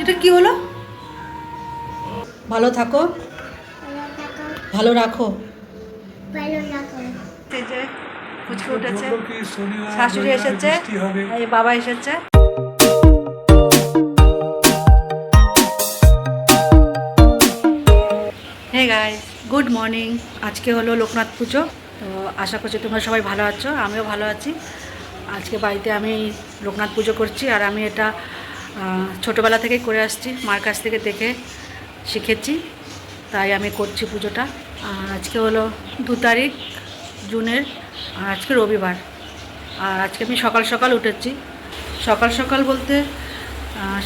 এটা কি হলো? ভালো থাকো। ভালো রাখো। উঠেছে। শাশুড়ি এসেছে। এই বাবা এসেছে। হে গাইস গুড মর্নিং আজকে হলো লোকনাথ পুজো তো আশা করছি তোমরা সবাই ভালো আছো আমিও ভালো আছি। আজকে বাড়িতে আমি লোকনাথ পুজো করছি আর আমি এটা ছোটোবেলা থেকেই করে আসছি, মার কাছ থেকে দেখে শিখেছি, তাই আমি করছি পুজোটা। আজকে হলো দু তারিখ জুনের, আর আজকে রবিবার। আর আজকে আমি সকাল সকাল উঠেছি। সকাল সকাল বলতে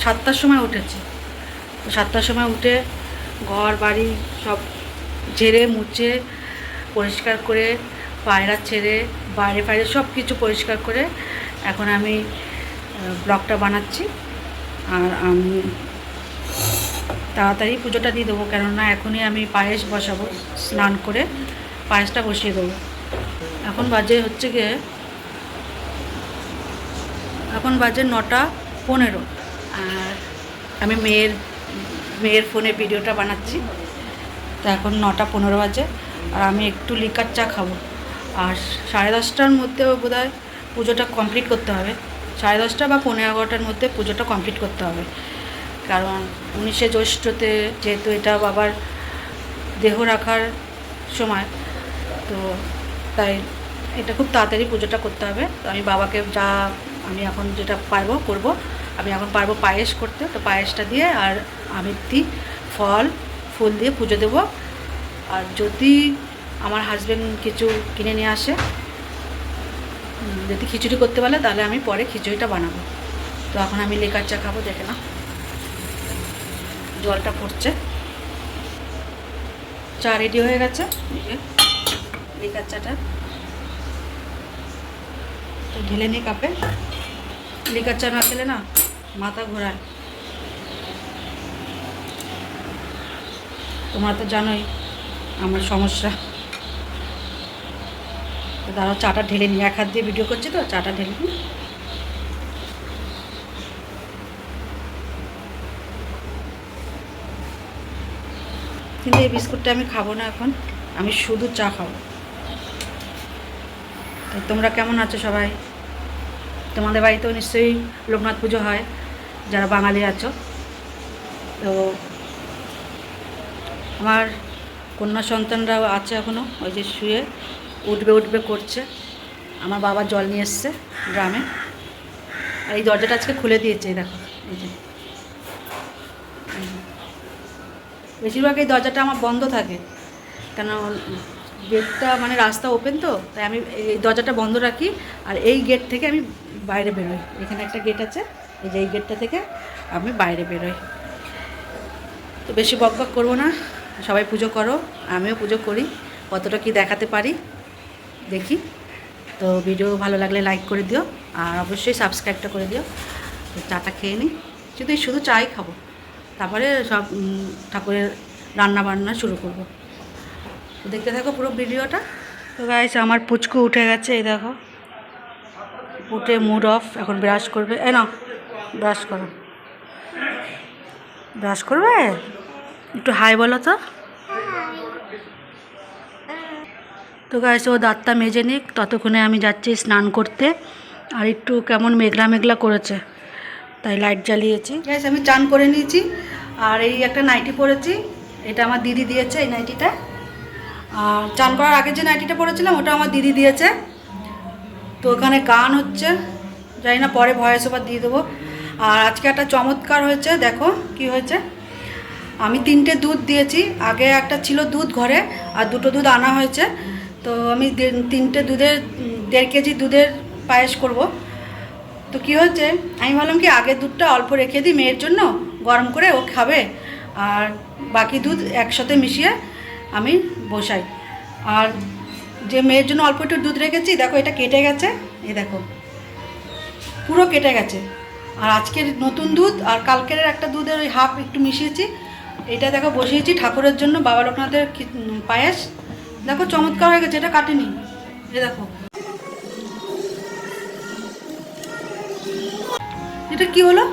সাতটার সময় উঠেছি। তো সাতটার সময় উঠে ঘর, বাড়ি সব ঝেড়ে, মুছে, পরিষ্কার করে, পায়রা ছেড়ে বাইরে ফাইরে সব কিছু পরিষ্কার করে এখন আমি ব্লগটা বানাচ্ছি। আর আমি তাড়াতাড়ি পুজোটা দিয়ে দেবো, কেননা এখনই আমি পায়েস বসাবো, স্নান করে পায়েসটা বসিয়ে দেবো। এখন বাজে হচ্ছে গিয়ে, এখন বাজে নটা পনেরো। আর আমি মেয়ের মেয়ের ফোনে ভিডিওটা বানাচ্ছি। তো এখন নটা পনেরো বাজে, আর আমি একটু লিকার চা খাব। আর সাড়ে দশটার মধ্যে বোধ হয় পুজোটা কমপ্লিট করতে হবে। সাড়ে দশটা বা পনেরো এগারোটার মধ্যে পুজোটা কমপ্লিট করতে হবে। কারণ উনিশে জ্যৈষ্ঠতে যেহেতু এটা বাবার দেহ রাখার সময়, তো তাই এটা খুব তাড়াতাড়ি পুজোটা করতে হবে। তো আমি বাবাকে যা আমি এখন যেটা পারব করব। আমি এখন পারব পায়েস করতে। তো পায়েসটা দিয়ে আর আমিত্তি, ফল, ফুল দিয়ে পুজো দেবো। আর যদি আমার হাজব্যান্ড কিছু কিনে নিয়ে আসে। যদি খিচুড়ি করতে পারলে তাহলে আমি পরে খিচুড়িটা বানাবো। তো এখন আমি লেকার চা খাব, দেখে না জলটা পড়ছে। চা রেডি হয়ে গেছে। লেকার চাটা। তো ঢেলে নিই কাপে। লিকার চা না খেলে না মাথা ঘোরায়। তোমরা তো জানোই আমার সমস্যা। তো দাঁড়াও, চাটা ঢেলে নিই এক হাত দিয়ে ভিডিও করছি তো, চাটা ঢেলে নিই। কিন্তু এই বিস্কুটটা আমি খাব না এখন, আমি শুধু চা খাব। তো তোমরা কেমন আছো সবাই? তোমাদের বাড়িতেও নিশ্চয়ই লোকনাথ পুজো হয়, যারা বাঙালি আছো। তো আমার কন্যা সন্তানরাও আছে এখনও ওই যে শুয়ে। উঠবে উঠবে করছে। আমার বাবা জল নিয়ে এসছে গ্রামে। আর এই দরজাটা আজকে খুলে দিয়েছে দেখো, এই যে। বেশিরভাগ এই দরজাটা আমার বন্ধ থাকে। কেন গেটটা মানে রাস্তা ওপেন তো, তাই আমি এই দরজাটা বন্ধ রাখি। আর এই গেট থেকে আমি বাইরে বেরোই। এখানে একটা গেট আছে, এই যে এই গেটটা থেকে আমি বাইরে বেরোই। তো বেশি বক বক করব না, সবাই পুজো করো, আমিও পুজো করি, কতটা কি দেখাতে পারি। দেখি। তো ভিডিও ভালো লাগলে লাইক করে দিও, আর অবশ্যই সাবস্ক্রাইবটা করে দিও। তো চাটা খেয়ে নিই শুধু শুধু চাই খাব। তারপরে সব ঠাকুরের রান্না বান্না শুরু করব। দেখতে থাকো পুরো ভিডিওটা তো গাইস আমার পুচকু উঠে গেছে, এই দেখো। উঠে মুড অফ এখন ব্রাশ করবে। এ না ব্রাশ করো। ব্রাশ করবে? একটু হাই বলো তো। তো গাইস ও দাঁতটা মেজে নিক, ততক্ষণে আমি যাচ্ছি স্নান করতে। আর একটু কেমন মেঘলা মেঘলা করেছে, তাই লাইট জ্বালিয়েছি। গাইস আমি চান করে নিয়েছি, আর এই একটা নাইটি পরেছি, এটা আমার দিদি দিয়েছে এই নাইটিটা আর চান করার আগে যে নাইটিটা পরেছিলাম, ওটা আমার দিদি দিয়েছে। তো ওখানে গান হচ্ছে, জানি না, পরে ভয়েস ওভার দিয়ে দেবো। আর আজকে একটা চমৎকার হয়েছে, দেখো কি হয়েছে। আমি তিনটে দুধ দিয়েছি, আগে একটা ছিল দুধ ঘরে, আর দুটো দুধ আনা হয়েছে। তো আমি তিনটে দুধের, দেড় কেজি দুধের পায়েস করব। তো কি হচ্ছে আমি ভাবলাম কি আগের দুধটা অল্প রেখে দিই মেয়ের জন্য, গরম করে ও খাবে। আর বাকি দুধ একসাথে মিশিয়ে আমি বসাই। আর যে মেয়ের জন্য অল্প একটু দুধ রেখেছি, দেখো এটা কেটে গেছে, এই দেখো। পুরো কেটে গেছে। আর আজকের নতুন দুধ আর কালকের একটা দুধের ওই হাফ একটু মিশিয়েছি, এটা দেখো বসিয়েছি ঠাকুরের জন্য, বাবা লোকনাথের পায়েস। দেখো, চমৎকার হয়ে গেছে, এটা কাটেনি। দেখো। এটা কি হলো?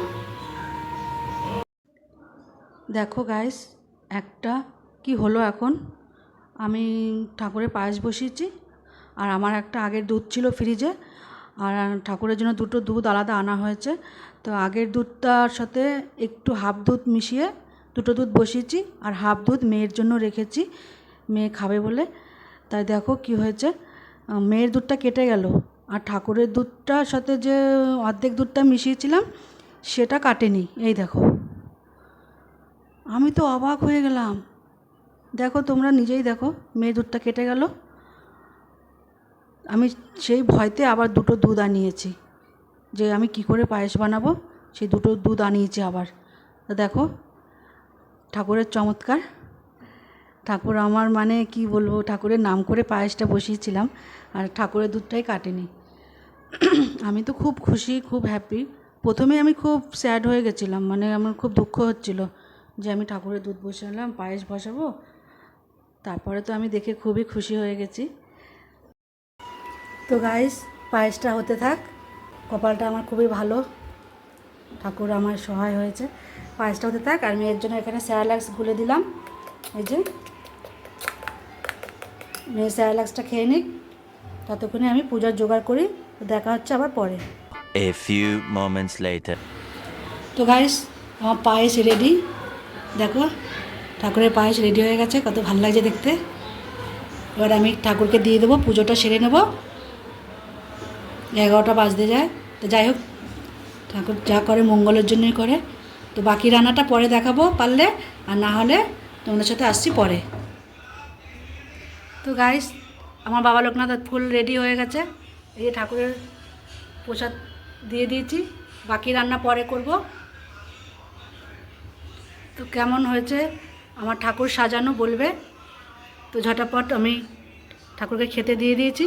দেখো গাইস একটা কি হলো এখন? আমি ঠাকুরের পায়েস বসিয়েছি, আর আমার একটা আগের দুধ ছিল ফ্রিজে, আর ঠাকুরের জন্য দুটো দুধ আলাদা আনা হয়েছে। তো আগের দুধটার সাথে একটু হাফ দুধ মিশিয়ে দুটো দুধ বসিয়েছি, আর হাফ দুধ মেয়ের জন্য রেখেছি। মেয়ে খাবে বলে। তাই দেখো কি হয়েছে। মেয়ের দুধটা কেটে গেল। আর ঠাকুরের দুধটার সাথে যে অর্ধেক দুধটা মিশিয়েছিলাম, সেটা কাটেনি। এই দেখো। আমি তো অবাক হয়ে গেলাম। দেখো, তোমরা নিজেই দেখো মেয়ে দুধটা কেটে গেল। আমি সেই ভয়তে আবার দুটো দুধ আনিয়েছি। যে আমি কি করে পায়েস বানাবো? সেই দুটো দুধ আনিয়েছি আবার। দেখো, ঠাকুরের চমৎকার। ঠাকুর আমার মানে কি বলব, ঠাকুরের নাম করে পায়েসটা বসিয়েছিলাম আর ঠাকুরের দুধটাই কাটেনি। আমি তো খুব খুশি, খুব হ্যাপি প্রথমে আমি খুব স্যাড হয়ে গেছিলাম মানে আমার খুব দুঃখ হচ্ছিল যে আমি ঠাকুরের দুধ বসালাম, পায়েস বসাবো। তারপরে তো আমি দেখে খুবই খুশি হয়ে গেছি। তো গাইস পায়েসটা হতে থাক, কপালটা আমার খুবই ভালো। ঠাকুর আমার সহায় হয়েছে। পায়েসটা হতে থাক, আর মেয়ের জন্য এখানে স্যারালাক্স গুলে দিলাম। এই যে মেয়ে স্যারালাক্সটা খেয়ে নিক। ততক্ষণে আমি পূজার জোগাড় করি দেখা হচ্ছে আবার পরে। A few moments later. তো গাইস আমার পায়েস রেডি দেখো ঠাকুরের পায়েস রেডি হয়ে গেছে কত ভালো লাগছে দেখতে। এবার আমি ঠাকুরকে দিয়ে দেবো পুজোটা সেরে নেব। এগারোটা বাজতে যায়। তো যাই হোক ঠাকুর যা করে মঙ্গলের জন্যই করে। তো বাকি রান্নাটা পরে দেখাবো পারলে আর না হলে তোমাদের সাথে আসছি পরে। তো গাইস আমার বাবা লোকনাথ ফুল রেডি হয়ে গেছে। এই যে ঠাকুরের প্রসাদ দিয়ে দিয়েছি। বাকি রান্না পরে করব। তো কেমন হয়েছে? আমার ঠাকুর সাজানো বলবে। তো ঝটাপট আমি ঠাকুরকে খেতে দিয়ে দিয়েছি।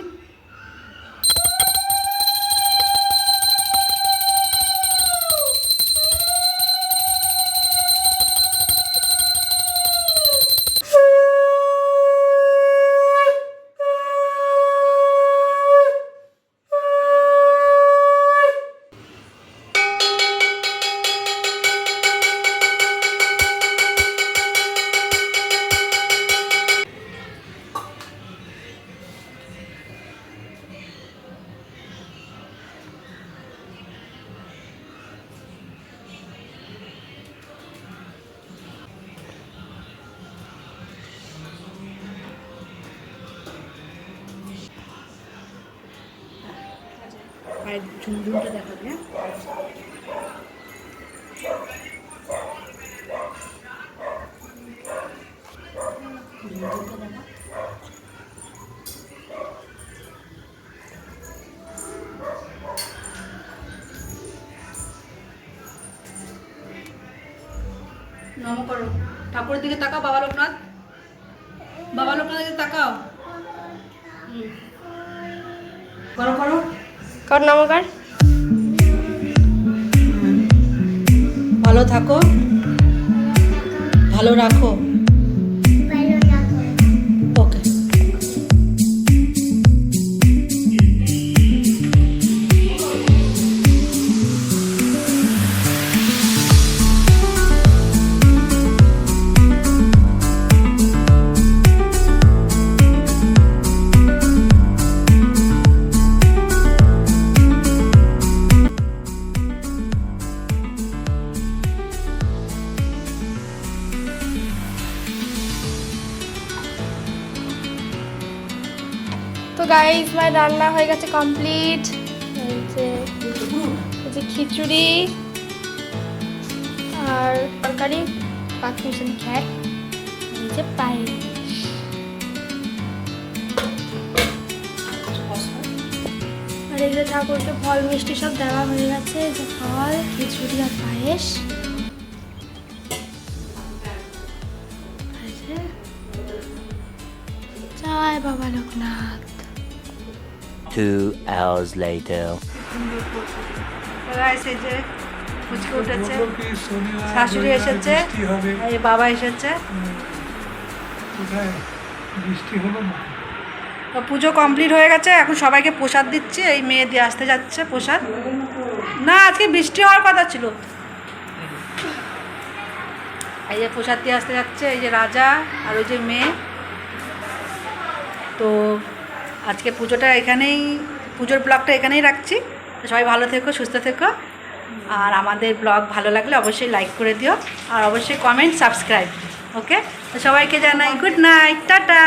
পায়ের ঝুমঝুমটা দেখাবে। হ্যাঁ? নম করো। ঠাকুরের দিকে তাকাও, বাবা লোকনাথ। বাবা লোকনাথের দিকে তাকাও। করো করো। কর নমকার ভালো থাকো। ভালো রাখো। তো গাইজ মাই রান্না হয়ে গেছে কমপ্লিট এই যে খিচুড়ি আর তরকারি পাখি মিশন খায় যে পায়েস। আর এই যে ঠাকুরকে ফল মিষ্টি সব দেওয়া হয়ে গেছে যে ফল, খিচুড়ি আর পায়েস। এই যে, জয় বাবা লোকনাথ Two hours later. এই যে ফুচকে উঠেছে। শাশুড়ি এসেছে। এই বাবা এসেছে। কোথায়? বৃষ্টি হলো না। তো পুজো কমপ্লিট হয়ে গেছে। এখন সবাইকে প্রসাদ দিচ্ছি। এই মেয়ে দিয়ে আসতে যাচ্ছে প্রসাদ। না আজকে বৃষ্টি হওয়ার কথা ছিল। এই যে প্রসাদ দিয়ে আসতে যাচ্ছে। এই যে রাজা আর ওই যে মেয়ে। তো আজকে পুজোটা এখানেই, পুজোর ব্লগটা এখানেই রাখছি। সবাই ভালো থেকো, সুস্থ থেকো। আর আমাদের ব্লগ ভালো লাগলে অবশ্যই লাইক করে দিও। আর অবশ্যই কমেন্ট সাবস্ক্রাইব ওকে তো সবাইকে জানাই গুড নাইট টাটা!